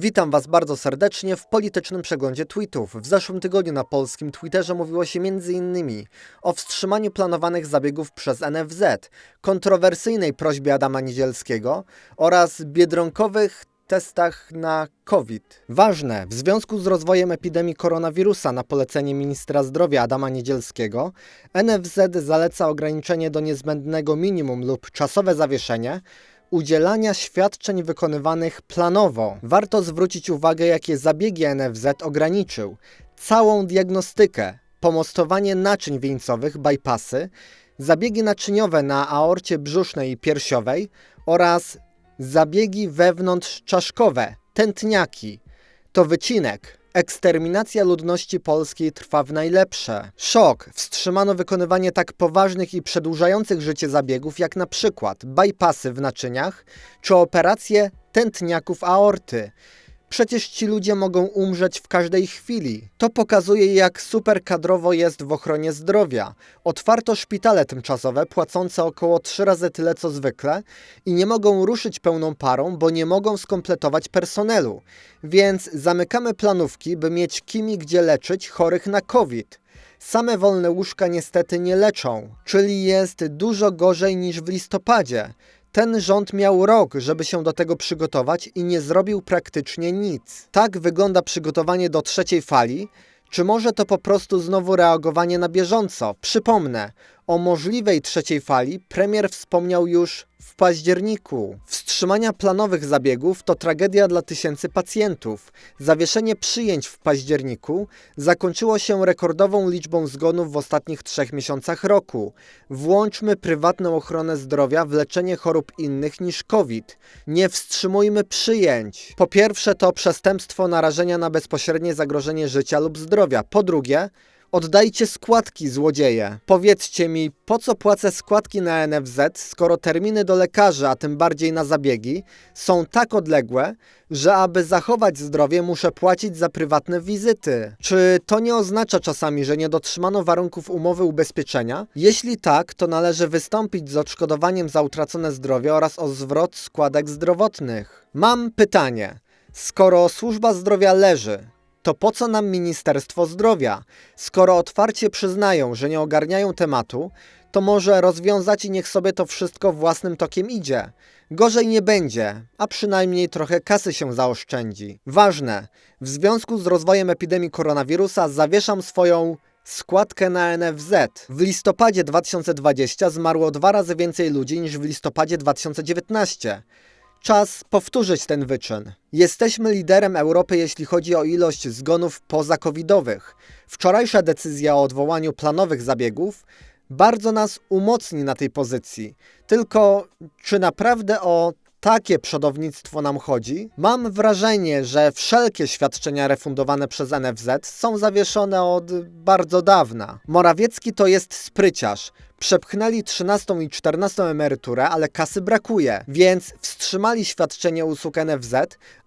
Witam Was bardzo serdecznie w politycznym przeglądzie tweetów. W zeszłym tygodniu na polskim Twitterze mówiło się m.in. o wstrzymaniu planowanych zabiegów przez NFZ, kontrowersyjnej prośbie Adama Niedzielskiego oraz biedronkowych testach na COVID. Ważne, w związku z rozwojem epidemii koronawirusa na polecenie ministra zdrowia Adama Niedzielskiego, NFZ zaleca ograniczenie do niezbędnego minimum lub czasowe zawieszenie udzielania świadczeń wykonywanych planowo. Warto zwrócić uwagę, jakie zabiegi NFZ ograniczył. Całą diagnostykę, pomostowanie naczyń wieńcowych, bypassy, zabiegi naczyniowe na aorcie brzusznej i piersiowej oraz zabiegi wewnątrzczaszkowe, tętniaki. To wycinek. Eksterminacja ludności polskiej trwa w najlepsze. Szok. Wstrzymano wykonywanie tak poważnych i przedłużających życie zabiegów, jak na przykład bypassy w naczyniach czy operacje tętniaków aorty. Przecież ci ludzie mogą umrzeć w każdej chwili. To pokazuje, jak super kadrowo jest w ochronie zdrowia. Otwarto szpitale tymczasowe, płacące około trzy razy tyle co zwykle i nie mogą ruszyć pełną parą, bo nie mogą skompletować personelu. Więc zamykamy planówki, by mieć kimi gdzie leczyć chorych na COVID. Same wolne łóżka niestety nie leczą, czyli jest dużo gorzej niż w listopadzie. Ten rząd miał rok, żeby się do tego przygotować i nie zrobił praktycznie nic. Tak wygląda przygotowanie do trzeciej fali. Czy może to po prostu znowu reagowanie na bieżąco? Przypomnę, o możliwej trzeciej fali premier wspomniał już w październiku. Wstrzymania planowych zabiegów to tragedia dla tysięcy pacjentów. Zawieszenie przyjęć w październiku zakończyło się rekordową liczbą zgonów w ostatnich trzech miesiącach roku. Włączmy prywatną ochronę zdrowia w leczenie chorób innych niż COVID. Nie wstrzymujmy przyjęć. Po pierwsze to przestępstwo narażenia na bezpośrednie zagrożenie życia lub zdrowia. Po drugie, Oddajcie składki, złodzieje. Powiedzcie mi, po co płacę składki na NFZ, skoro terminy do lekarzy, a tym bardziej na zabiegi, są tak odległe, że aby zachować zdrowie, muszę płacić za prywatne wizyty. Czy to nie oznacza czasami, że nie dotrzymano warunków umowy ubezpieczenia? Jeśli tak, to należy wystąpić z odszkodowaniem za utracone zdrowie oraz o zwrot składek zdrowotnych. Mam pytanie. Skoro służba zdrowia leży, to po co nam Ministerstwo Zdrowia? Skoro otwarcie przyznają, że nie ogarniają tematu, to może rozwiązać i niech sobie to wszystko własnym tokiem idzie. Gorzej nie będzie, a przynajmniej trochę kasy się zaoszczędzi. Ważne, w związku z rozwojem epidemii koronawirusa zawieszam swoją składkę na NFZ. W listopadzie 2020 zmarło dwa razy więcej ludzi niż w listopadzie 2019. Czas powtórzyć ten wyczyn. Jesteśmy liderem Europy, jeśli chodzi o ilość zgonów pozakowidowych. Wczorajsza decyzja o odwołaniu planowych zabiegów bardzo nas umocni na tej pozycji. Tylko czy naprawdę o takie przodownictwo nam chodzi? Mam wrażenie, że wszelkie świadczenia refundowane przez NFZ są zawieszone od bardzo dawna. Morawiecki to jest spryciarz. Przepchnęli 13 i 14 emeryturę, ale kasy brakuje, więc wstrzymali świadczenie usług NFZ,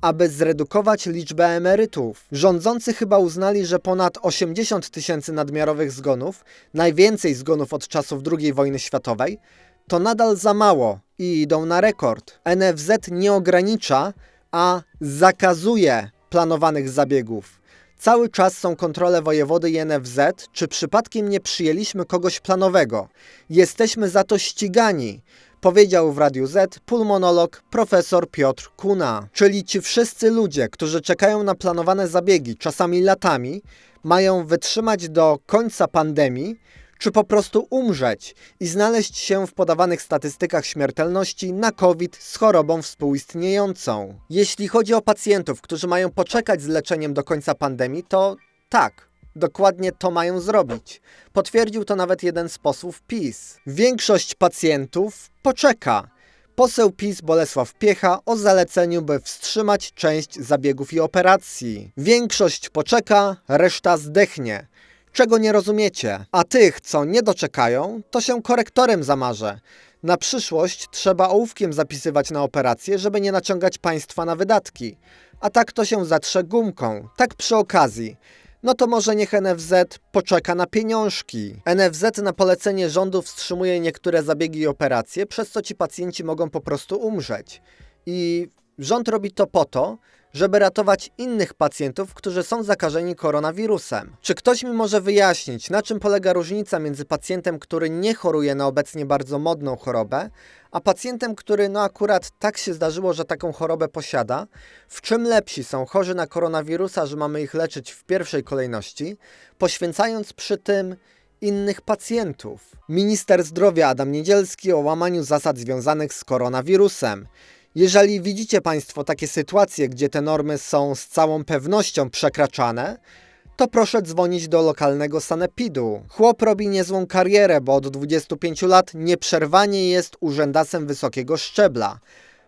aby zredukować liczbę emerytów. Rządzący chyba uznali, że ponad 80 tysięcy nadmiarowych zgonów, najwięcej zgonów od czasów II wojny światowej, to nadal za mało i idą na rekord. NFZ nie ogranicza, a zakazuje planowanych zabiegów. Cały czas są kontrole wojewody i NFZ, czy przypadkiem nie przyjęliśmy kogoś planowego. Jesteśmy za to ścigani, powiedział w Radiu Z pulmonolog profesor Piotr Kuna. Czyli ci wszyscy ludzie, którzy czekają na planowane zabiegi, czasami latami, mają wytrzymać do końca pandemii, czy po prostu umrzeć i znaleźć się w podawanych statystykach śmiertelności na COVID z chorobą współistniejącą. Jeśli chodzi o pacjentów, którzy mają poczekać z leczeniem do końca pandemii, to tak, Dokładnie to mają zrobić. Potwierdził to nawet jeden z posłów PiS. Większość pacjentów poczeka. Poseł PiS Bolesław Piecha o zaleceniu, by wstrzymać część zabiegów i operacji. Większość poczeka, reszta zdechnie. Czego nie rozumiecie? A tych, co nie doczekają, to się korektorem zamarzę. Na przyszłość trzeba ołówkiem zapisywać na operacje, żeby nie naciągać państwa na wydatki. A tak to się zatrze gumką. Tak przy okazji. No to może niech NFZ poczeka na pieniążki. NFZ na polecenie rządu wstrzymuje niektóre zabiegi i operacje, przez co ci pacjenci mogą po prostu umrzeć. I rząd robi to po to, żeby ratować innych pacjentów, którzy są zakażeni koronawirusem. Czy ktoś mi może wyjaśnić, na czym polega różnica między pacjentem, który nie choruje na obecnie bardzo modną chorobę, a pacjentem, który no akurat tak się zdarzyło, że taką chorobę posiada, w czym lepsi są chorzy na koronawirusa, że mamy ich leczyć w pierwszej kolejności, poświęcając przy tym innych pacjentów. Minister zdrowia Adam Niedzielski o łamaniu zasad związanych z koronawirusem. Jeżeli widzicie Państwo takie sytuacje, gdzie te normy są z całą pewnością przekraczane, to proszę dzwonić do lokalnego sanepidu. Chłop robi niezłą karierę, bo od 25 lat nieprzerwanie jest urzędasem wysokiego szczebla.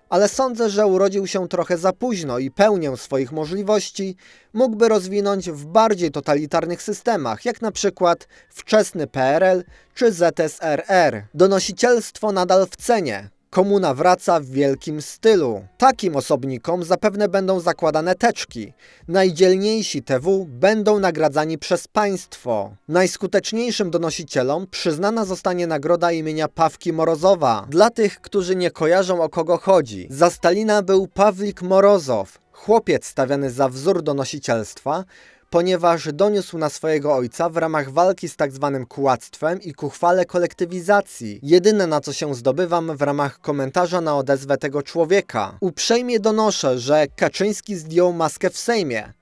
Ale sądzę, że urodził się trochę za późno i pełnię swoich możliwości mógłby rozwinąć w bardziej totalitarnych systemach, jak na przykład wczesny PRL czy ZSRR. Donosicielstwo nadal w cenie. Komuna wraca w wielkim stylu. Takim osobnikom zapewne będą zakładane teczki. Najdzielniejsi TW będą nagradzani przez państwo. Najskuteczniejszym donosicielom przyznana zostanie nagroda imienia Pawki Morozowa. Dla tych, którzy nie kojarzą o kogo chodzi. Za Stalina był Pawlik Morozow, chłopiec stawiany za wzór donosicielstwa, ponieważ doniósł na swojego ojca w ramach walki z tak zwanym kłactwem i ku chwale kolektywizacji. Jedyne na co się zdobywam w ramach komentarza na odezwę tego człowieka. Uprzejmie donoszę, że Kaczyński zdjął maskę w Sejmie.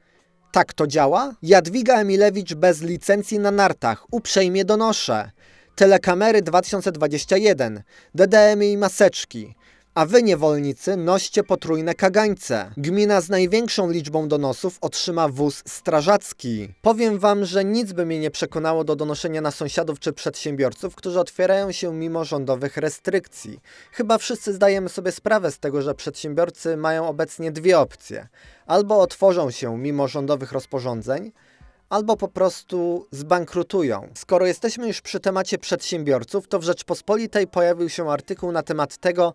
Tak to działa? Jadwiga Emilewicz bez licencji na nartach. Uprzejmie donoszę. Telekamery 2021. DDM i maseczki. A wy, niewolnicy, noście potrójne kagańce. Gmina z największą liczbą donosów otrzyma wóz strażacki. Powiem wam, że nic by mnie nie przekonało do donoszenia na sąsiadów czy przedsiębiorców, którzy otwierają się mimo rządowych restrykcji. Chyba wszyscy zdajemy sobie sprawę z tego, że przedsiębiorcy mają obecnie dwie opcje. Albo otworzą się mimo rządowych rozporządzeń, albo po prostu zbankrutują. Skoro jesteśmy już przy temacie przedsiębiorców, to w Rzeczpospolitej pojawił się artykuł na temat tego,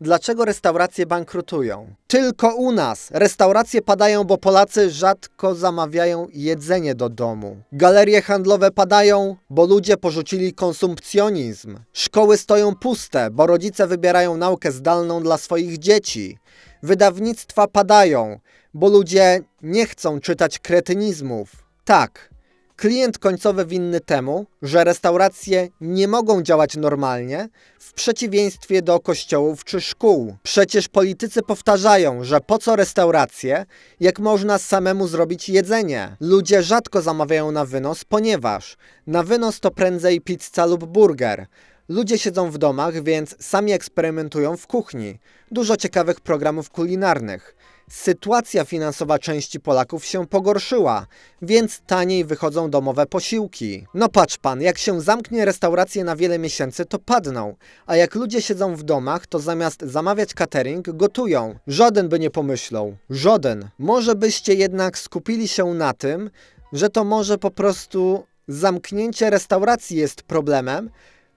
dlaczego restauracje bankrutują. Tylko u nas restauracje padają, bo Polacy rzadko zamawiają jedzenie do domu. Galerie handlowe padają, bo ludzie porzucili konsumpcjonizm. Szkoły stoją puste, bo rodzice wybierają naukę zdalną dla swoich dzieci. Wydawnictwa padają, bo ludzie nie chcą czytać kretynizmów. Tak, klient końcowy winny temu, że restauracje nie mogą działać normalnie, w przeciwieństwie do kościołów czy szkół. Przecież politycy powtarzają, że po co restauracje, jak można samemu zrobić jedzenie. Ludzie rzadko zamawiają na wynos, ponieważ na wynos to prędzej pizza lub burger. Ludzie siedzą w domach, więc sami eksperymentują w kuchni. Dużo ciekawych programów kulinarnych. Sytuacja finansowa części Polaków się pogorszyła, więc taniej wychodzą domowe posiłki. No patrz pan, jak się zamknie restauracje na wiele miesięcy, to padną, a jak ludzie siedzą w domach, to zamiast zamawiać catering, gotują. Żaden by nie pomyślał. Żaden. Może byście jednak skupili się na tym, że to może po prostu zamknięcie restauracji jest problemem,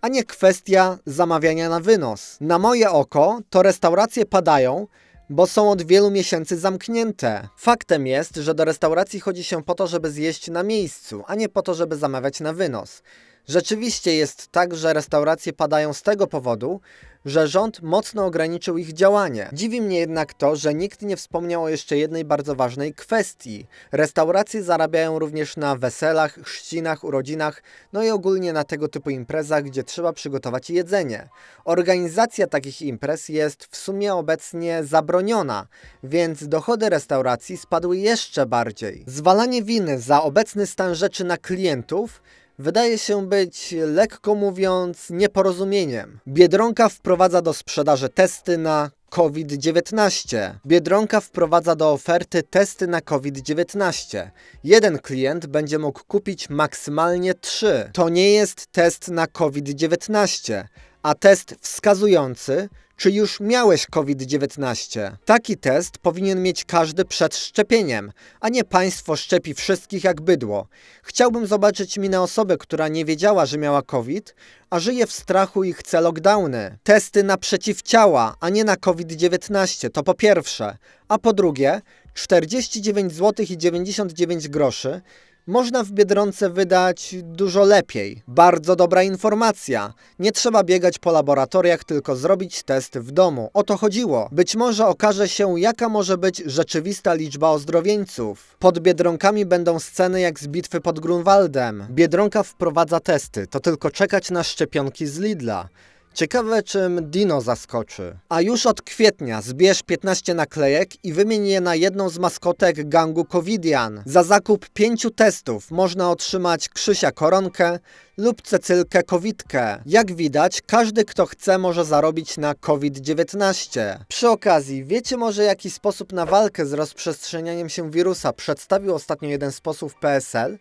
a nie kwestia zamawiania na wynos. Na moje oko to restauracje padają, bo są od wielu miesięcy zamknięte. Faktem jest, że do restauracji chodzi się po to, żeby zjeść na miejscu, a nie po to, żeby zamawiać na wynos. Rzeczywiście jest tak, że restauracje padają z tego powodu, że rząd mocno ograniczył ich działanie. Dziwi mnie jednak to, że nikt nie wspomniał o jeszcze jednej bardzo ważnej kwestii. Restauracje zarabiają również na weselach, chrzcinach, urodzinach, no i ogólnie na tego typu imprezach, gdzie trzeba przygotować jedzenie. Organizacja takich imprez jest w sumie obecnie zabroniona, więc dochody restauracji spadły jeszcze bardziej. Zwalanie winy za obecny stan rzeczy na klientów wydaje się być, lekko mówiąc, nieporozumieniem. Biedronka wprowadza do sprzedaży testy na COVID-19. Biedronka wprowadza do oferty testy na COVID-19. Jeden klient będzie mógł kupić maksymalnie trzy. To nie jest test na COVID-19, a test wskazujący, czy już miałeś COVID-19. Taki test powinien mieć każdy przed szczepieniem, a nie państwo szczepi wszystkich jak bydło. Chciałbym zobaczyć minę osoby, która nie wiedziała, że miała COVID, a żyje w strachu i chce lockdowny. Testy na przeciwciała, a nie na COVID-19, to po pierwsze. A po drugie, 49 zł i 99 groszy Można w Biedronce wydać dużo lepiej. Bardzo dobra informacja. Nie trzeba biegać po laboratoriach, tylko zrobić test w domu. O to chodziło. Być może okaże się, jaka może być rzeczywista liczba ozdrowieńców. Pod Biedronkami będą sceny jak z bitwy pod Grunwaldem. Biedronka wprowadza testy. To tylko czekać na szczepionki z Lidla. Ciekawe, czym Dino zaskoczy. A już od kwietnia zbierz 15 naklejek i wymień je na jedną z maskotek gangu Covidian. Za zakup 5 testów można otrzymać Krzysia Koronkę lub Cecylkę Kowitkę. Jak widać, każdy kto chce może zarobić na COVID-19. Przy okazji, wiecie może jaki sposób na walkę z rozprzestrzenianiem się wirusa przedstawił ostatnio jeden z posłów PSL?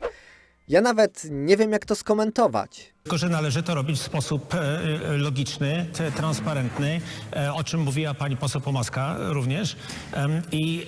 Ja nawet nie wiem jak to skomentować. Tylko, że należy to robić w sposób e, e, logiczny, transparentny, e, o czym mówiła pani poseł Pomaska również, i,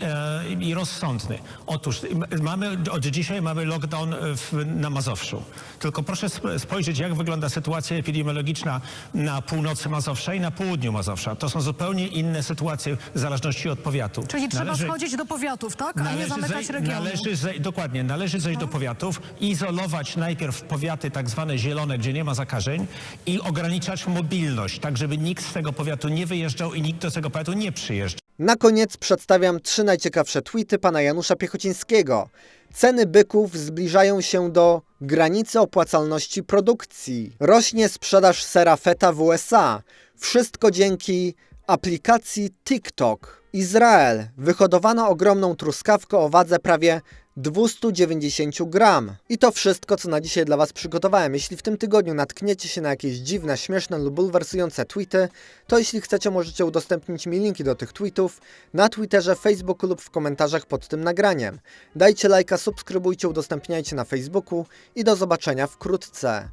i rozsądny. Otóż mamy, od dzisiaj mamy lockdown w, na Mazowszu. Tylko proszę sp- spojrzeć, jak wygląda sytuacja epidemiologiczna na północy Mazowsza i na południu Mazowsza. To są zupełnie inne sytuacje w zależności od powiatu. Czyli trzeba Należy- wchodzić do powiatów, tak? A nie zamykać regionu. Należy dokładnie, należy zejść do powiatów, izolować najpierw powiaty tak zwane zielone, gdzie nie ma zakażeń i ograniczać mobilność, tak żeby nikt z tego powiatu nie wyjeżdżał i nikt do tego powiatu nie przyjeżdżał. Na koniec przedstawiam trzy najciekawsze tweety pana Janusza Piechocińskiego. Ceny byków zbliżają się do granicy opłacalności produkcji. Rośnie sprzedaż sera feta w USA. Wszystko dzięki aplikacji TikTok. Izrael. Wyhodowano ogromną truskawkę o wadze prawie 290 gram. I to wszystko, co na dzisiaj dla Was przygotowałem. Jeśli w tym tygodniu natkniecie się na jakieś dziwne, śmieszne lub bulwersujące tweety, to jeśli chcecie, możecie udostępnić mi linki do tych tweetów na Twitterze, Facebooku lub w komentarzach pod tym nagraniem. Dajcie lajka, subskrybujcie, udostępniajcie na Facebooku i do zobaczenia wkrótce.